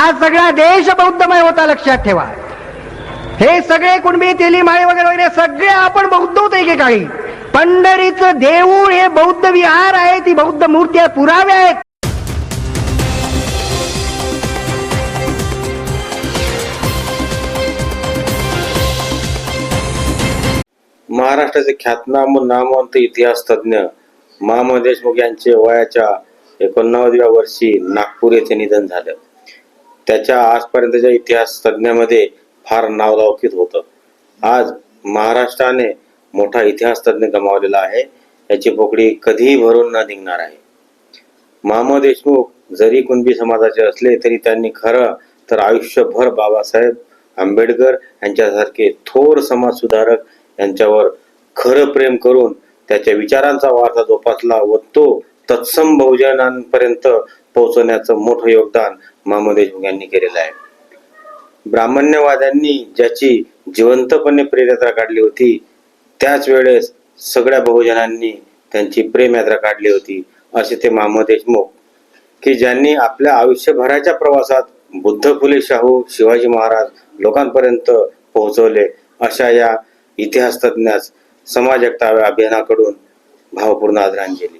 हा सगळा देश बौद्धमय होता लक्षात ठेवा. हे सगळे कुणबी तेली माळे वगैरे वगैरे सगळे आपण बौद्ध होतो एकेकाळी. पंढरीचं देऊळ हे बौद्ध विहार आहे ती बौद्ध मूर्ती आहे पुरावे आहेत. महाराष्ट्राचे ख्यातनाम नामवंत इतिहास तज्ञ मामा देशमुख यांचे वयाच्या एकोणनव्वदव्या वर्षी नागपूर येथे निधन झालं. त्याच्या आजपर्यंतच्या इतिहास तज्ज्ञामध्ये फार नावलौकिक होतं. आज महाराष्ट्राने मोठा इतिहास तज्ञ गमावलेला आहे. याची पोकळी कधीही भरून न निघणार आहे. मामा देशमुख जरी कुणबी समाजाचे असले तरी त्यांनी खरं तर आयुष्यभर बाबासाहेब आंबेडकर यांच्यासारखे थोर समाज सुधारक यांच्यावर खरं प्रेम करून त्याच्या विचारांचा वारसा जोपासला व तो तत्सम बहुजनांपर्यंत पोहोचवण्याचं मोठं योगदान मामा देशमुख यांनी केलेलं आहे. ब्राह्मण्यवाद्यांनी ज्याची जिवंतपणे प्रेरयात्रा काढली होती त्याच वेळेस सगळ्या बहुजनांनी त्यांची प्रेम यात्रा काढली होती असे ते मामा देशमुख की ज्यांनी आपल्या आयुष्यभराच्या प्रवासात बुद्ध फुले शाहू शिवाजी महाराज लोकांपर्यंत पोहोचवले अशा या इतिहास तज्ञास समाजकता अभियानाकडून भावपूर्ण आदरांजली.